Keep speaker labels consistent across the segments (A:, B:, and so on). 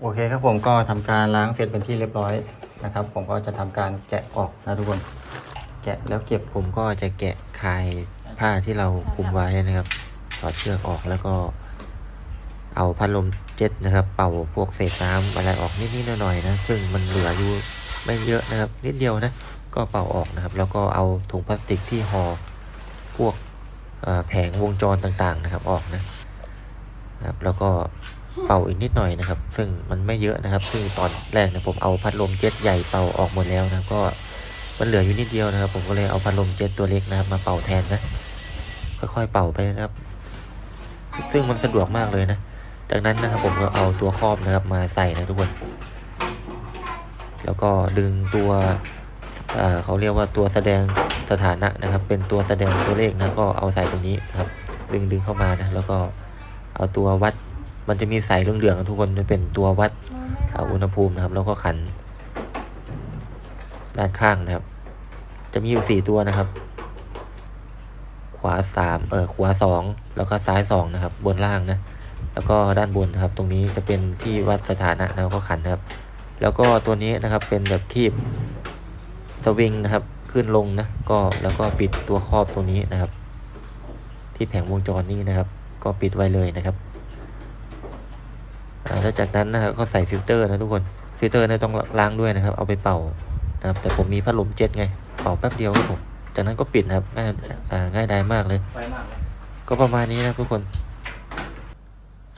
A: โอเคครับผมก็ทำการล้างเสร็จเป็นที่เรียบร้อยนะครับ ผมก็จะทำการแกะออกนะทุกคน แกะแล้วเก็บผมก็จะแกะคายผ้าที่เราคุมไว้นะครับถอดเชือกออกแล้วก็ เอาพัดลมเจ็ตนะครับ เป่าพวกเศษน้ำอะไรออกนิดๆหน่อยๆนะซึ่งมันเหลืออยู่ไม่เยอะนะครับ นิดเดียวนะก็เป่าออกนะครับ แล้วก็เอาถุงพลาสติกที่ห่อพวกแผงวงจรต่างๆนะครับออกนะครับ แล้วก็ เป่าอีกนิดหน่อยนะครับ ซึ่งมันไม่เยอะนะครับ ซึ่งตอนแรกเนะผมเอาพัดลมเจ็ตใหญ่เป่าออกหมดแล้วนะก็มันเหลืออยู่นิดเดียวนะครับ ผมก็เลยเอาพัดลมเจ็ตตัวเล็กนะครับ มาเป่าแทนนะค่อยๆเป่าไปนะครับ ซึ่งมันสะดวกมากเลยนะ จากนั้นนะครับผมก็เอาตัวครอบนะครับมาใส่นะทุกคน แล้วก็ดึงตัวเอ่อเขาเรียกว่าตัวแสดงสถานะนะครับ เป็นตัวแสดงตัวเลขนะก็เอาใส่ตรงนี้นะครับ ดึงดึงเข้ามานะแล้วก็เอาตัววัด มันจะมีสายเหลืองๆนะทุกคนจะเป็นตัววัดอ่าอุณหภูมินะครับ แล้วก็ขัน ด้านข้างนะครับ จะมีอยู่สี่ตัวนะครับ ขวาสามเออขวาสองแล้วก็ซ้ายสองนะครับ บนล่างนะแล้วก็ด้านบนนะครับ ตรงนี้จะเป็นที่วัดสถานะแล้วก็ขันนะครับ แล้วก็ตัวนี้นะครับเป็นแบบคีบสวิงนะครับ ขึ้นลงนะก็แล้วก็ปิดตัวครอบตัวนี้นะครับ ที่แผงวงจรนี้นะครับ ก็ปิดไว้เลยนะครับอ่า แล้วจากนั้นนะครับก็ใส่ฟิลเตอร์นะทุกคนฟิลเตอร์เนี่ยต้องล้างด้วยนะครับ เอาไปเป่านะครับแต่ผมมีพัดลมเจ็ตไงเป่าแป๊บเดียวครับผมจากนั้นก็ปิดนะครับง่ายอ่าง่ายดายมากเลย
B: ไวมากเลย
A: ก็ประมาณนี้นะทุกคน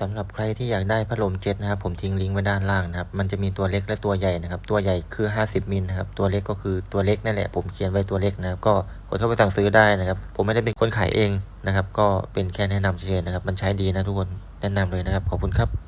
A: สำหรับใครที่อยากได้พัดลมเจ็ตนะครับผมทิ้งลิงก์ไว้ด้านล่างนะครับมันจะมีตัวเล็กและตัวใหญ่นะครับ ตัวใหญ่คือ 50มิลนะครับตัวเล็กก็คือตัวเล็กนั่นแหละผมเขียนไว้ตัวเล็กนะครับก็กดเข้าไปสั่งซื้อได้นะครับ ผมไม่ได้เป็นคนขายเองนะครับ ก็เป็นแค่แนะนำเฉยๆนะครับ มันใช้ดีนะทุกคนแนะนำเลยนะครับขอบคุณครับ